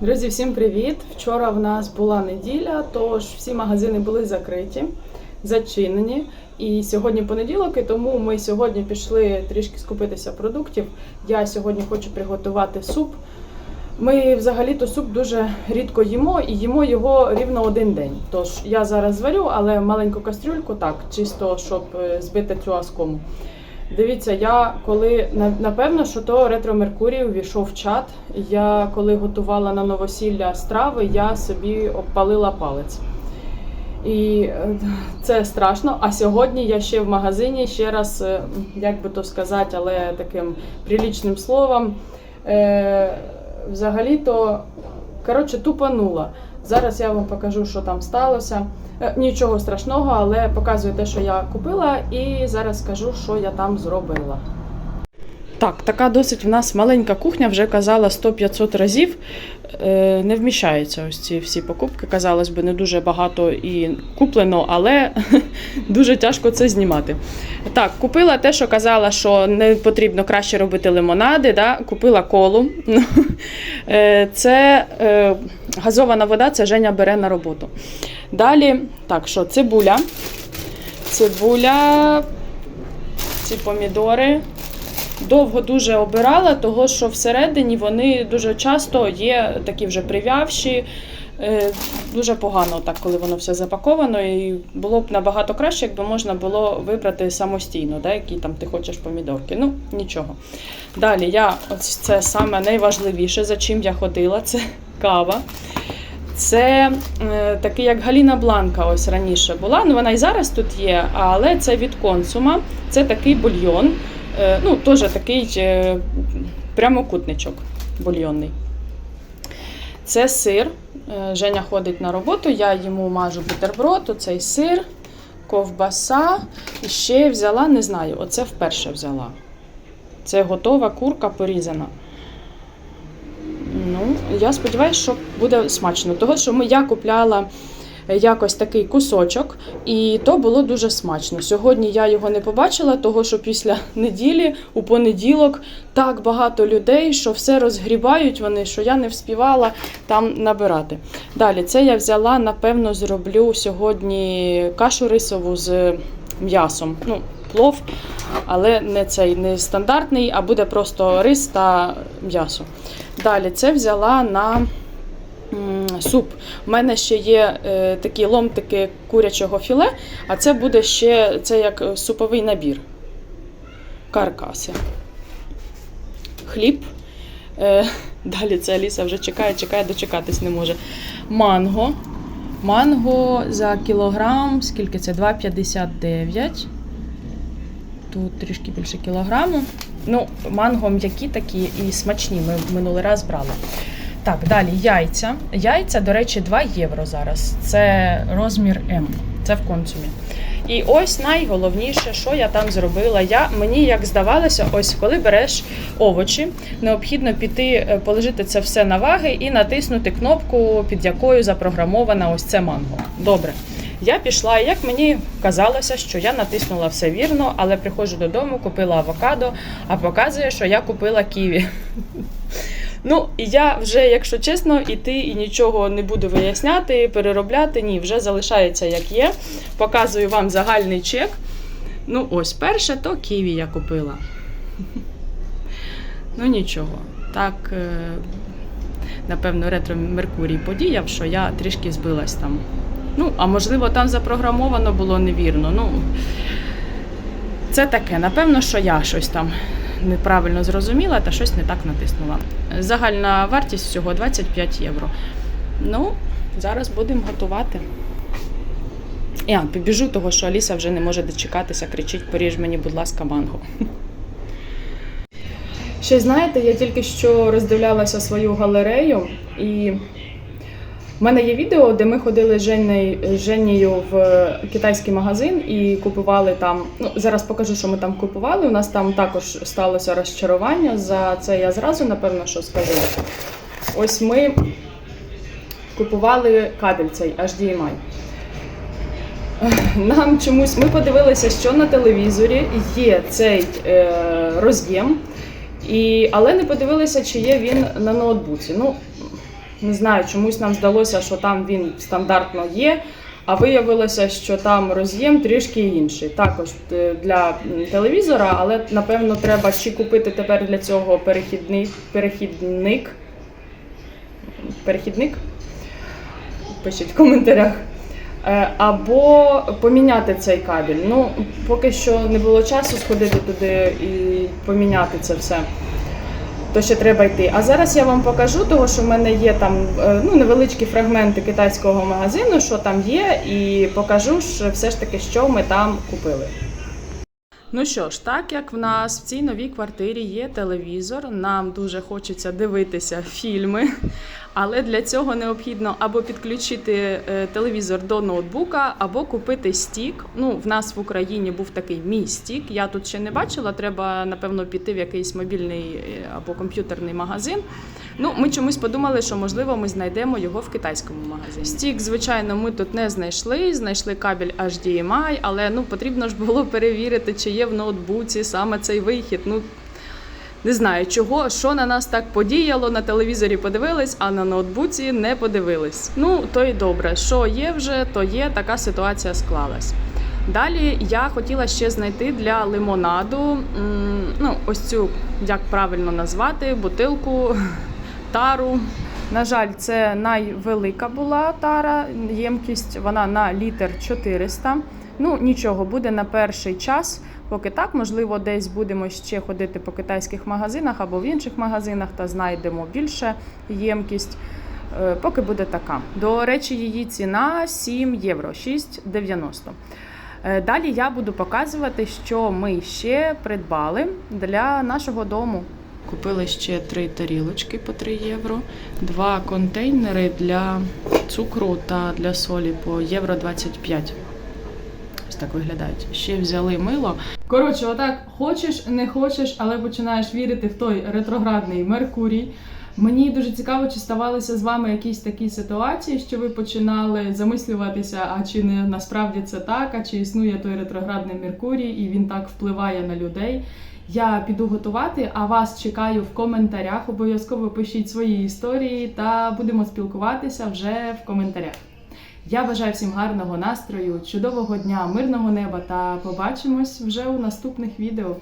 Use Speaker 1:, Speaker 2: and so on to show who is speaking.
Speaker 1: Друзі, всім привіт! Вчора в нас була неділя, тож всі магазини були закриті, зачинені. І сьогодні понеділок, і тому ми сьогодні пішли трішки скупитися продуктів. Я сьогодні хочу приготувати суп. Ми взагалі-то суп дуже рідко їмо і їмо його рівно один день. Тож я зараз зварю, але маленьку кастрюльку так, чисто щоб е, збити цю аскому. Дивіться, я коли напевно, що то ретро Меркурій увійшов в чат. Я коли готувала на новосілля страви, я собі обпалила палець. І е, це страшно. А сьогодні я ще в магазині ще раз, е, як би то сказати, але таким прилічним словом. Е, взагалі-то, коротше, тупанула. Зараз я вам покажу, що там сталося. Е, Нічого страшного, але показую те, що я купила, і зараз скажу, що я там зробила. Так, така досить в нас маленька кухня, вже казала 100-500 разів. Е, не вміщаються ось ці всі покупки. Казалось би, не дуже багато і куплено, але дуже тяжко це знімати. Так, купила те, що казала, що не потрібно краще робити лимонади. Да? Купила колу. Е, Це е, газована вода, це Женя бере на роботу. Далі, так, що цибуля. Цибуля, ці помідори. Довго дуже обирала, того що всередині вони дуже часто є такі вже прив'явші. Е, Дуже погано, так, коли воно все запаковано, і було б набагато краще, якби можна було вибрати самостійно, да, які там ти хочеш помідорки. Ну, нічого. Далі я ось це саме найважливіше, за чим я ходила, це кава. Це е, такий, як Галіна Бланка, ось раніше була. Ну вона і зараз тут є, але це від консума. Це такий бульйон. Е, ну, теж такий е, прямокутничок бульйонний. Це сир. Е, Женя ходить на роботу, я йому мажу бутерброд, оцей сир, ковбаса. І ще взяла, не знаю, оце вперше взяла. Це готова курка порізана. Ну, я сподіваюся, що буде смачно. Того, що ми, я купляла якось такий кусочок, і то було дуже смачно. Сьогодні я його не побачила, того що після неділі, у понеділок, так багато людей, що все розгрібають вони, що я не вспівала там набирати. Далі, це я взяла, напевно, зроблю сьогодні кашу рисову з м'ясом. Ну, плов, але не цей не стандартний, а буде просто рис та м'ясо. Далі це взяла на суп. У мене ще є е, такі ломтики курячого філе, а це буде ще це як е, суповий набір. Каркаси. Хліб. Е, далі це Аліса вже чекає, чекає, дочекатись не може. Манго. Манго за кілограм, скільки це? 2,59. Тут трішки більше кілограму. Ну, манго м'які такі і смачні. Ми минулий раз брали. Так, далі яйця. Яйця, до речі, 2 євро зараз. Це розмір М. Це в консумі. І ось найголовніше, що я там зробила. Я, мені як здавалося, ось коли береш овочі, необхідно піти, е, положити це все на ваги і натиснути кнопку, під якою запрограмована ось це манго. Добре. Я пішла, і як мені казалося, що я натиснула все вірно, але приходжу додому, купила авокадо, а показує, що я купила ківі. Ну, і я вже, якщо чесно, іти і нічого не буду виясняти, переробляти. Ні, вже залишається як є. Показую вам загальний чек. Ну, ось, перше, то ківі я купила. Ну нічого. Так, е, напевно, ретро Меркурій подіяв, що я трішки збилась там. Ну, а можливо, там запрограмовано було невірно. Ну, це таке. Напевно, що я щось там неправильно зрозуміла та щось не так натиснула. Загальна вартість всього 25 євро. Ну, зараз будемо готувати. Я побіжу, того, що Аліса вже не може дочекатися, кричить: поріж мені, будь ласка, манго. Ще знаєте, я тільки що роздивлялася свою галерею, і в мене є відео, де ми ходили з Женнею, з в китайський магазин і купували там. Ну, зараз покажу, що ми там купували. У нас там також сталося розчарування. За це я зразу, напевно, що скажу. Ось ми купували кабель цей HDMI. Нам чомусь ми подивилися, що на телевізорі є цей е, роз'єм, але не подивилися, чи є він на ноутбуці. Ну, Не знаю, чомусь нам здалося, що там він стандартно є. А виявилося, що там роз'єм трішки інший. Також е, для телевізора, але напевно треба чи купити тепер для цього перехідний перехідник. Перехідник? Пишіть в коментарях. Е, Або поміняти цей кабель. Ну, поки що не було часу сходити туди і поміняти це все. То ще треба йти. А зараз я вам покажу, того, що в мене є там е, ну, невеличкі фрагменти китайського магазину, що там є, і покажу ж все ж таки, що ми там купили. Ну що ж, так як в нас в цій новій квартирі є телевізор, нам дуже хочеться дивитися фільми, але для цього необхідно або підключити е, телевізор до ноутбука, або купити стік. Ну, в нас в Україні був такий мій стік. Я тут ще не бачила. Треба напевно піти в якийсь мобільний е, або комп'ютерний магазин. Ну, ми чомусь подумали, що можливо ми знайдемо його в китайському магазині. Стік, звичайно, ми тут не знайшли. Знайшли кабель HDMI, але ну потрібно ж було перевірити, чи є в ноутбуці саме цей вихід. Ну не знаю чого, що на нас так подіяло. На телевізорі подивились, а на ноутбуці не подивились. Ну то й добре, що є вже, то є. Така ситуація склалась. Далі я хотіла ще знайти для лимонаду, ну ось цю як правильно назвати, бутилку тару. На жаль, це найвелика була тара, ємкість вона на літр 400. Ну нічого, буде на перший час. Поки так, можливо, десь будемо ще ходити по китайських магазинах або в інших магазинах та знайдемо більше ємкість. Е, Поки буде така. До речі, її ціна 7 євро, 6,90. Е, Далі я буду показувати, що ми ще придбали для нашого дому. Купили ще три тарілочки по 3 євро, два контейнери для цукру та для солі по євро 25. Ось так виглядають. Ще взяли мило. Коротше, отак хочеш, не хочеш, але починаєш вірити в той ретроградний Меркурій. Мені дуже цікаво, чи ставалися з вами якісь такі ситуації, що ви починали замислюватися, а чи не насправді це так, а чи існує той ретроградний Меркурій, і він так впливає на людей. Я піду готувати, а вас чекаю в коментарях. Обов'язково пишіть свої історії та будемо спілкуватися вже в коментарях. Я бажаю всім гарного настрою, чудового дня, мирного неба та побачимось вже у наступних відео.